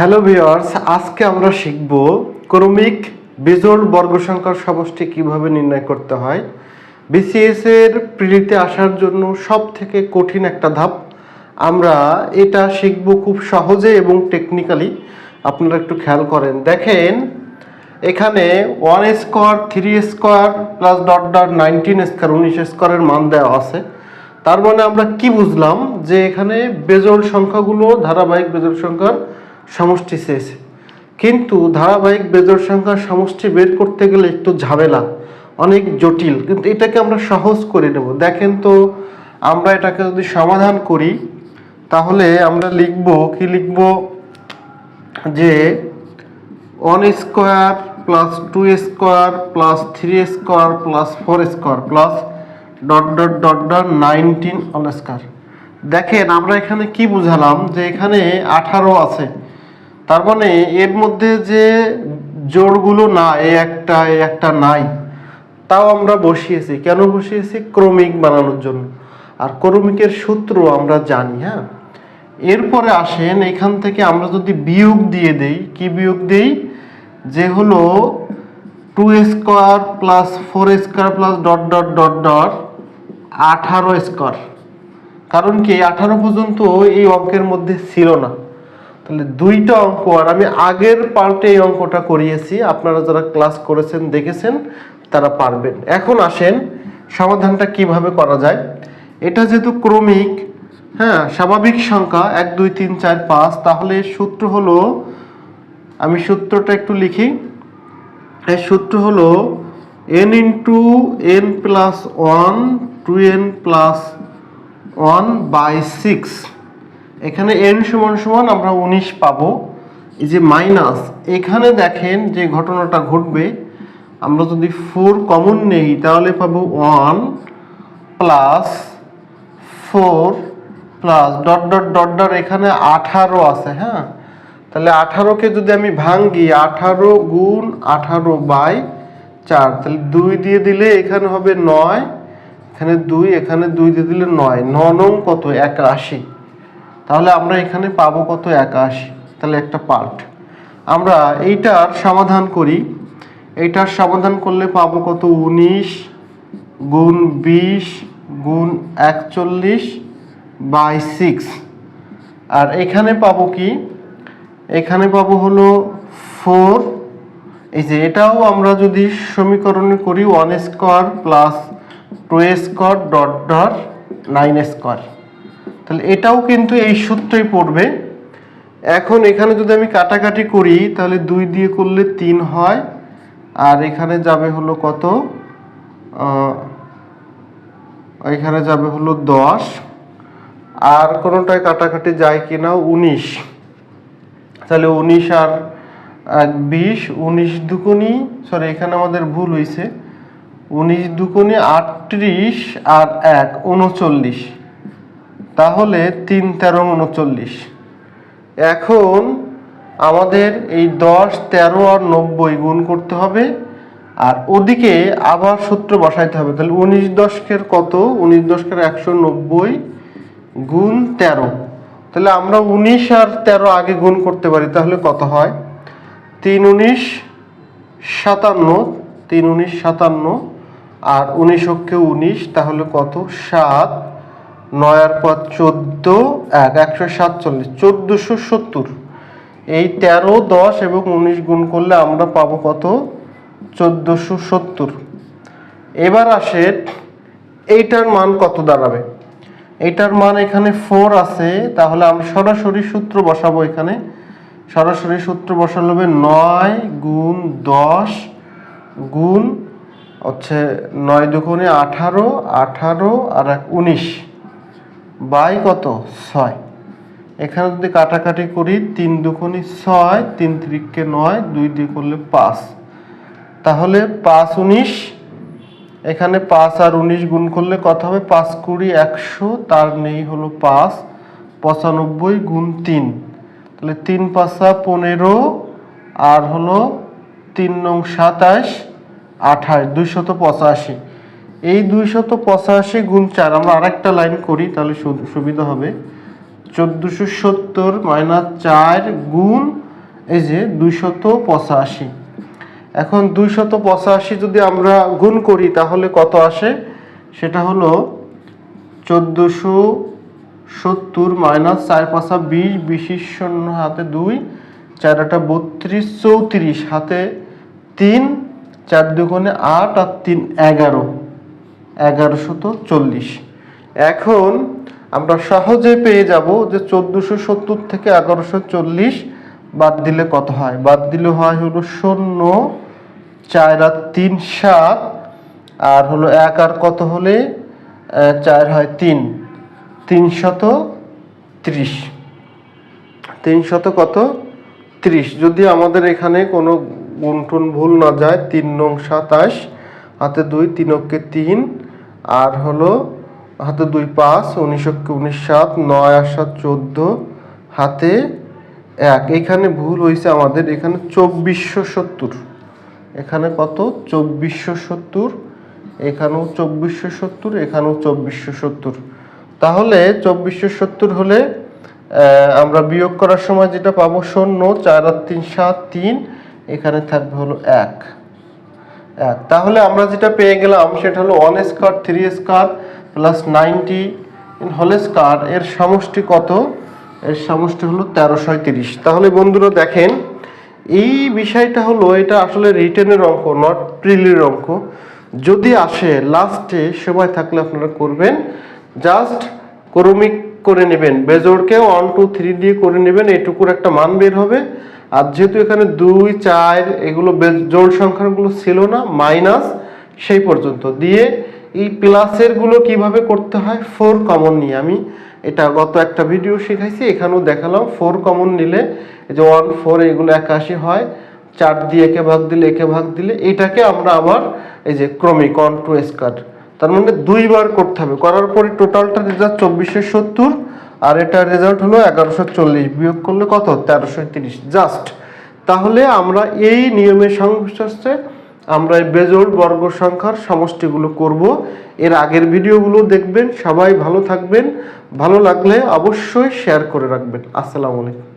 Hello viewers আজকে আমরা শিখব ক্রমিক বেজোড় বর্গ সংখ্যার সমষ্টি কীভাবে নির্ণয় করতে হয়। বিসিএস এর প্রিলিতে আসার জন্য সব থেকে কঠিন একটা ধাপ। আমরা এটা শিখব খুব সহজে এবং টেকনিক্যালি আপনারা একটু খেয়াল করেন। দেখেন, এখানে one square three square plus dot dot nineteen square উনিশ স্কোয়ারের মান দেওয়া আছে। তার মানে আমরা কি বুঝলাম? যে এখানে বেজোড় সংখ্যাগুলো, ধারাবাহিক বেজোড় সংখ্যার সমষ্টি শেষ। কিন্তু ধারাবাহিক বেজোড় সংখ্যার সমষ্টি বের করতে গেলে একটু ঝামেলা, অনেক জটিল। কিন্তু এটাকে আমরা সহজ করে নেব। দেখেন তো, আমরা এটাকে যদি সমাধান করি, তাহলে আমরা লিখব, কি লিখব? যে one square plus two square plus three square plus four square plus dot dot dot dot nineteen all square দেখেন, আমরা এখানে কি বুঝালাম? যে এখানে আঠারো আছে। তার মানে এর মধ্যে যে জোরগুলো না, এ একটা এই একটা নাই, তাও আমরা বসিয়েছি। কেন বসিয়েছি? ক্রমিক বানানোর জন্য। আর ক্রমিকের সূত্র আমরা জানি হ্যাঁ? এরপরে আসেন, এখান থেকে আমরা যদি বিয়োগ দিয়ে দেই, কি বিয়োগ দেই? যে হলো two square plus four square plus dot dot dot dot, আঠারো স্কোয়ার। কারণ কি? আঠারো পর্যন্ত এই অঙ্কের মধ্যে ছিল না। তাহলে দুইটা অঙ্ক, আর আমি আগের পার্টে এই অঙ্কটা করিয়েছি। আপনারা যারা ক্লাস করেছেন, দেখেছেন, তারা পারবেন। এখন আসেন, সমাধানটা কীভাবে করা যায়? এটা যেহেতু ক্রমিক হ্যাঁ স্বাভাবিক সংখ্যা, এক, দুই, তিন, চার, পাঁচ, তাহলে সূত্র হলো, আমি সূত্রটা একটু লিখি। এর সূত্র হলো N into N plus one two N plus one by six এখানে এন সমান সমান আমরা উনিশ পাবো। এই যে মাইনাস এখানে দেখেন যে ঘটনাটা ঘটবে, আমরা যদি ফোর কমন নেই, তাহলে পাবো one plus four plus dot dot dot dot এখানে আঠারো আছে হ্যাঁ? তাহলে আঠারোকে যদি আমি ভাঙ্গি, আঠারো গুণ আঠারো বাই চার, তাহলে দুই দিয়ে দিলে এখানে হবে নয়, এখানে দুই এখানে দুই দিয়ে দিলে নয়, ন নং কত? একাশি তাহলে আমরা এখানে পাবো কত? একাশি। তাহলে একটা পার্ট। আমরা এইটার সমাধান করি। এইটার সমাধান করলে পাবো কত? উনিশ গুণ বিশ গুণ একচল্লিশ বাই সিক্স। আর এখানে পাবো কি? এখানে পাবো হলো ফোর। এই যে এটাও আমরা যদি সমীকরণে করি, one square plus two square dot dot nine square. তাহলে এটাও কিন্তু এই সূত্রই পড়বে। এখন এখানে যদি আমি কাটাকাটি করি, তাহলে দুই দিয়ে করলে তিন হয়। আর এখানে যাবে হলো কত? এখানে যাবে হলো দশ। আর কোনোটায় কাটাকাটি যায় কিনা? উনিশ। তাহলে উনিশ আর বিশ, উনিশ দুকুনি সরি এখানে আমাদের ভুল হয়েছে উনিশ দুকুনি আটত্রিশ আর এক, উনচল্লিশ। তাহলে তিন তেরো উনচল্লিশ। এখন আমাদের এই দশ, তেরো আর নব্বই গুণ করতে হবে, আর ওদিকে আবার সূত্র বসাইতে হবে। তাহলে উনিশ দশকের কত? উনিশ দশকের একশো নব্বই গুণ তেরো। তাহলে আমরা উনিশ আর তেরো আগে গুণ করতে পারি, তাহলে কত হয়? তিন উনিশ সাতান্ন, তিন উনিশ সাতান্ন, আর উনিশ অক্ষে উনিশ, তাহলে কত? সাত। নয় আর পর চোদ্দ, এক, একশো সাতচল্লিশ, চোদ্দোশো সত্তর। এই তেরো, দশ এবং উনিশ গুণ করলে আমরা পাবো কত? চোদ্দোশো সত্তর। এবার আসে, এইটার মান কত দাঁড়াবে? এইটার মান এখানে ফোর আছে, তাহলে আমি সরাসরি সূত্র বসাবো এখানে। সরাসরি সূত্র বসালে হবে নয় গুণ দশ গুণ হচ্ছে নয় দুগুণে আঠারো আঠারো আর এক উনিশ। বাই কত? ছয়। এখানে যদি কাটাকাটি করি, তিন দুগুণি ছয়, তিন ত্রিককে নয়, দুই দিয়ে করলে পাঁচ। তাহলে পাঁচ উনিশ, এখানে পাঁচ আর উনিশ গুণ করলে কত হবে? পাঁচ কুড়ি একশো, তার নেই হলো পাঁচ, পঁচানব্বই গুণ তিন। তাহলে তিন পাঁচা পনেরো, আর হলো তিন নং সাতাশ, আঠাশ, দুইশত পঁচাশি। এই দুইশত পঁচাশি গুণ চার, আমরা আরেকটা লাইন করি, তাহলে সুবিধা হবে। চোদ্দোশো সত্তর মাইনাস চার গুণ, এই যে দুইশত পঁচাশি। এখন দুইশত পঁচাশি যদি আমরা গুণ করি, তাহলে কত আসে? সেটা হলো চোদ্দোশো সত্তর মাইনাস চার পাঁচা বিশ বিশের শূন্য হাতে দুই, চার আটা বত্রিশ, চৌত্রিশ, হাতে তিন, চার দুগুণে আট আর তিন, এগারো। এগারোশত চল্লিশ। এখন আমরা সহজে পেয়ে যাব যে চোদ্দোশো সত্তর থেকে এগারোশো চল্লিশ বাদ দিলে কত হয়? বাদ দিলে হয় হলো শূন্য, চার আর তিন সাত, আর হলো এক আর কত হলে চার হয় তিন। তিনশত ত্রিশ। তিনশত কত ত্রিশ। যদি আমাদের এখানে কোনো গুণটুন ভুল না যায়, তিন নং সাতাশ হাতে দুই তিনকে তিন, আর হলো হাতে দুই পাঁচ উনিশকে উনিশ সাত, নয় আর সাত চোদ্দ, হাতে এক। এখানে ভুল হয়েছে আমাদের, এখানে চব্বিশশো সত্তর। এখানে কত? চব্বিশশো সত্তর, এখানেও চব্বিশশো সত্তর, এখানেও চব্বিশশো সত্তর। তাহলে চব্বিশশো সত্তর হলে আমরা বিয়োগ করার সময় যেটা পাবো শূন্য, চার আর তিন সাত তিন, এখানে থাকবে হলো এক। তাহলে আমরা যেটা পেয়ে গেলাম সেটা হলো one square three square plus ninety whole square এর সমষ্টি কত? এর সমষ্টি হলো তেরোশো তিরিশ তাহলে বন্ধুরা দেখেন, এই বিষয়টা হলো এটা আসলে রিটেনের অঙ্ক নট প্রিলির অঙ্ক। যদি আসে লাস্টে সময় থাকলে আপনারা করবেন। জাস্ট ক্রমিক করে নেবেন। বেজোড়কে ওয়ান টু থ্রি দিয়ে করে নেবেন। এটুকুর একটা মান বের হবে। আর যেহেতু এখানে দুই, চার, এগুলো জোড় সংখ্যাগুলো ছিল না, মাইনাস সেই পর্যন্ত। দিয়ে এই প্লাসেরগুলো কীভাবে করতে হয়? ফোর কমন নিয়ে। আমি এটা গত একটা ভিডিও শিখাইছি, এখানেও দেখালাম। ফোর কমন নিলে যে ওয়ান ফোর এগুলো একাশি হয়। চার দিয়ে একে ভাগ দিলে একে ভাগ দিলে এটাকে আমরা আবার এই যে ক্রমিক অন টু স্কার তার মানে দুইবার করতে হবে। করার পরে টোটালটা রেজাল্ট চব্বিশশো সত্তর আর এটার রেজাল্ট হলো এগারোশো চল্লিশ, বিয়োগ করলে কত? তেরোশো তিরিশ। জাস্ট তাহলে আমরা এই নিয়মের সংশ্লিষ্টে আমরা এই বেজোড় বর্গ সংখ্যার সমষ্টিগুলো করব। এর আগের ভিডিওগুলো দেখবেন। সবাই ভালো থাকবেন। ভালো লাগলে অবশ্যই শেয়ার করে রাখবেন। আসসালামু আলাইকুম।